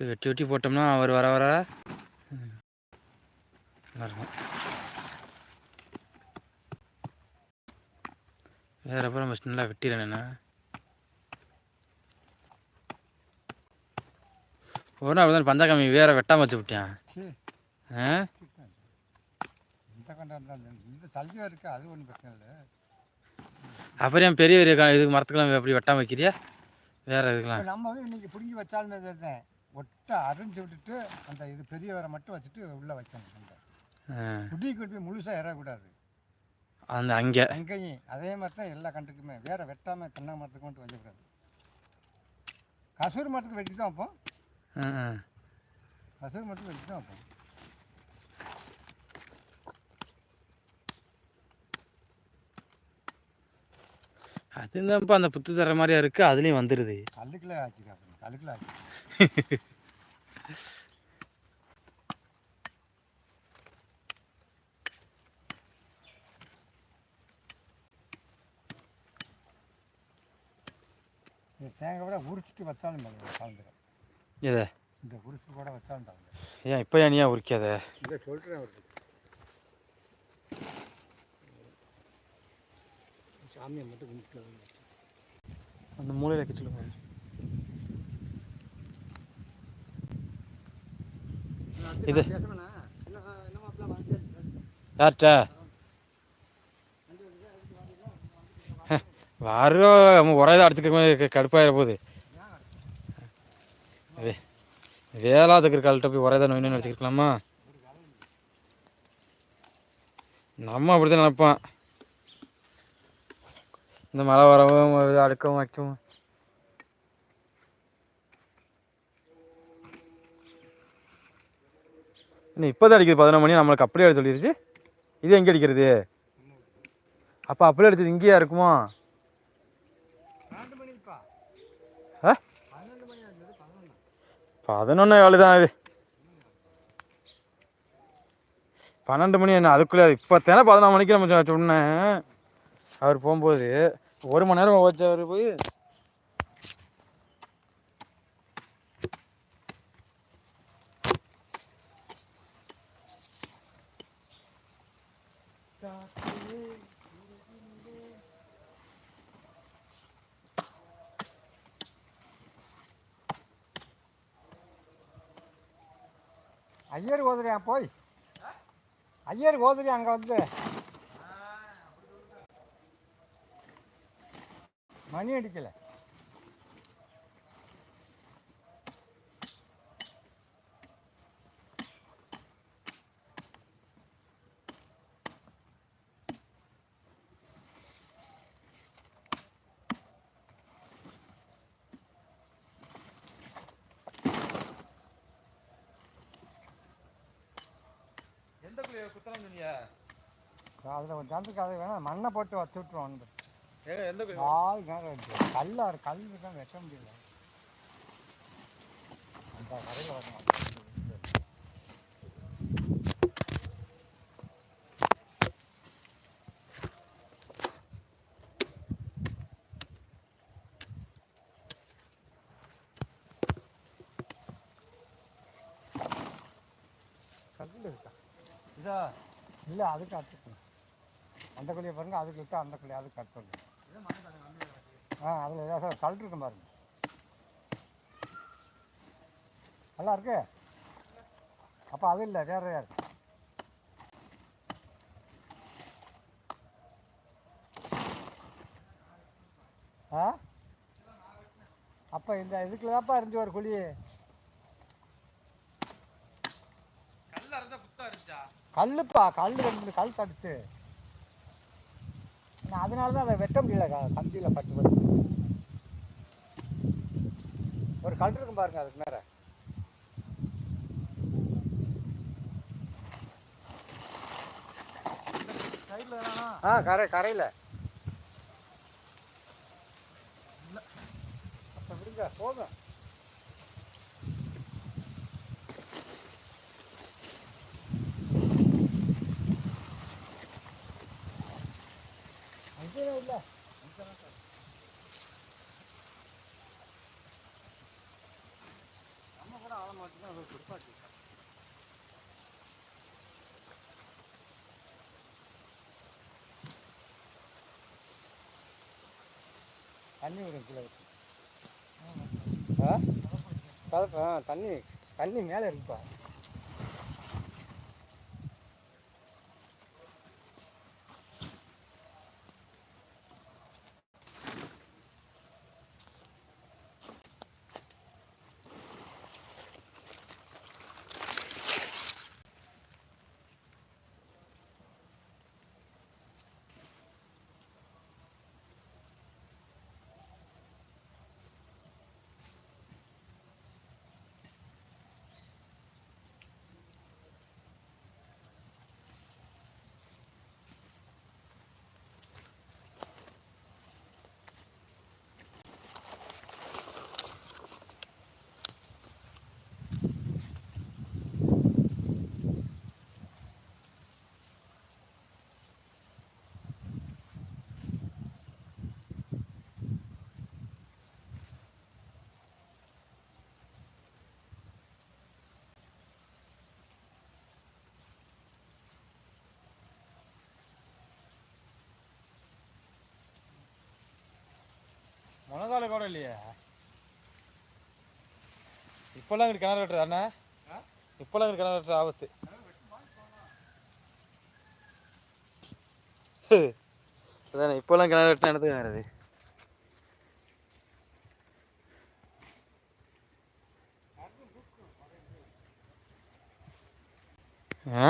வெட்டி வெட்டி போட்டோம்னா அவர் வர வர வரும் வேற அப்புறம் ஃபஸ்ட் நல்லா வெட்டிடுறேண்ணா ஒரு நாள் தான் பஞ்சாக்காமி வேற வெட்டாம வச்சு விட்டேன் ஆ? அப்புறம் ஏன் பெரிய பெரிய இதுக்கு மரத்துக்கெல்லாம் எப்படி வெட்டாம வைக்கிறியா? வேற இதுக்கெல்லாம். நம்ம இன்னைக்கு பிடுங்கி வச்சாலுமே ஒட்டை அரிஞ்சு விட்டுட்டு அந்த இது பெரிய வரை மட்டும் வச்சுட்டு உள்ளே வைக்கணும் அந்த ஆ, குடி கொண்டு போய் முழுசாக இறக்கூடாது அந்த அங்கே. அங்கேயும் அதே மாதிரி தான் எல்லா கண்டுக்குமே. வேற வெட்டாமல் தென்னை மரத்துக்கு மட்டும் வைக்கக்கூடாது. கசூரி மரத்துக்கு வெட்டி தான் வைப்போம். கசூரி மரத்துக்கு வெட்டி தான் வைப்போம். அதுதான்ப்பா அந்த புத்து தர மாதிரியா இருக்கு. அதுலேயும் வந்துடுது கல்லுக்குள்ளே அப்புறம் கல்லுக்குள்ளே இந்த தேங்காய் கூட உரிச்சிட்டு வச்சாலும் கலந்துடும் எதை? இந்த உரிச்சு கூட வச்சாலும் கலந்துடும் ஏன் இப்போ ஏன் நீ ஏன் உரிக்காத? இதை சொல்கிறேன் அவருக்கு. சாமியை மட்டும் கும்பிட்டு அந்த மூலையில் வைக்க சொல்லுங்க இது. யார்கிட்ட வரோம் ஒரே தான் அடிச்சுக்க கடுப்பாயிர போகுது. வேலாதுக்கு இருக்காள்கிட்ட போய் ஒரே தான் நோய் வச்சுக்கலாமா நம்ம அப்படி தான் நினைப்போம். இந்த மழை வரவும் அடுக்கவும் வைக்கவும். இன்னும் இப்போ தான் அடிக்குது பதினொன்று மணி நம்மளுக்கு அப்படியே எடுத்து சொல்லிருச்சு. இது எங்கே அடிக்கிறது? அப்போ அப்படியே அடிச்சது இங்கேயா இருக்குமா? ஆ? பதினொன்று வேலை தான் இது. பன்னெண்டு மணி என்ன அதுக்குள்ளே இப்போ தானே பதினொன்று மணிக்கு நம்ம சொன்னேன் அவர் போகும்போது ஒரு மணி நேரம் வச்சவர் போய் ஐயர் ஓதுறியா போய்? ஐயர் ஓதுறியா அங்கே வந்து. மணி அடிக்கலை எந்த குத்தலாம் சொன்னியா அதில் ஒரு ஜந்துக்கு அதை வேணாம் மண்ணை போட்டு வச்சு விட்ருவோம் எந்த நாலு நேரம் இருக்கு. கல்லாக கல் தான் வெட்ட முடியல. அந்த கரையில் வரணும். கல் இருக்கா? இதா இல்லை அதுக்கு அடுத்து அந்த குழியை பாருங்க அதுக்கு விட்டு அந்த குழி அதுக்கு அடுத்து ஆ அதில் ஏதாவது சார் கல் இருக்கும் பாருங்க. நல்லா இருக்கு? அப்போ அது இல்லை வேறு யார்? ஆ? அப்போ இந்த இதுக்குள்ளதாப்பா இருந்துச்சு ஒரு குழி கல்ல இருந்தா புத்தா இருந்துச்சா கல்லுப்பா கல் ரெண்டு கல் தடுத்து. அதனால தான் அதை வெட்ட முடியல கம்பியில் பட்டு பட்டு. ஒரு கல் இருக்கும் பாருங்க அதுக்கு மேலே. ஆ கரை கரையில். விடுங்க போதும் அங்கே இல்லை நம்ம கூட அவன் தண்ணி வரும் கீழே இருக்கு. ஆ கலப்பு ஆ தண்ணி தண்ணி மேலே இருக்குப்பா இல்லையே இப்போல்லாம் இங்கிட்டு கிணறு வெட்டுற அண்ணா. இப்போல்லாம் இங்கிட்டு கிணறு வெட்டுற ஆபத்து. அதானே இப்போல்லாம் கிணறு வெட்டினா எடுத்துக்காரு ஆ?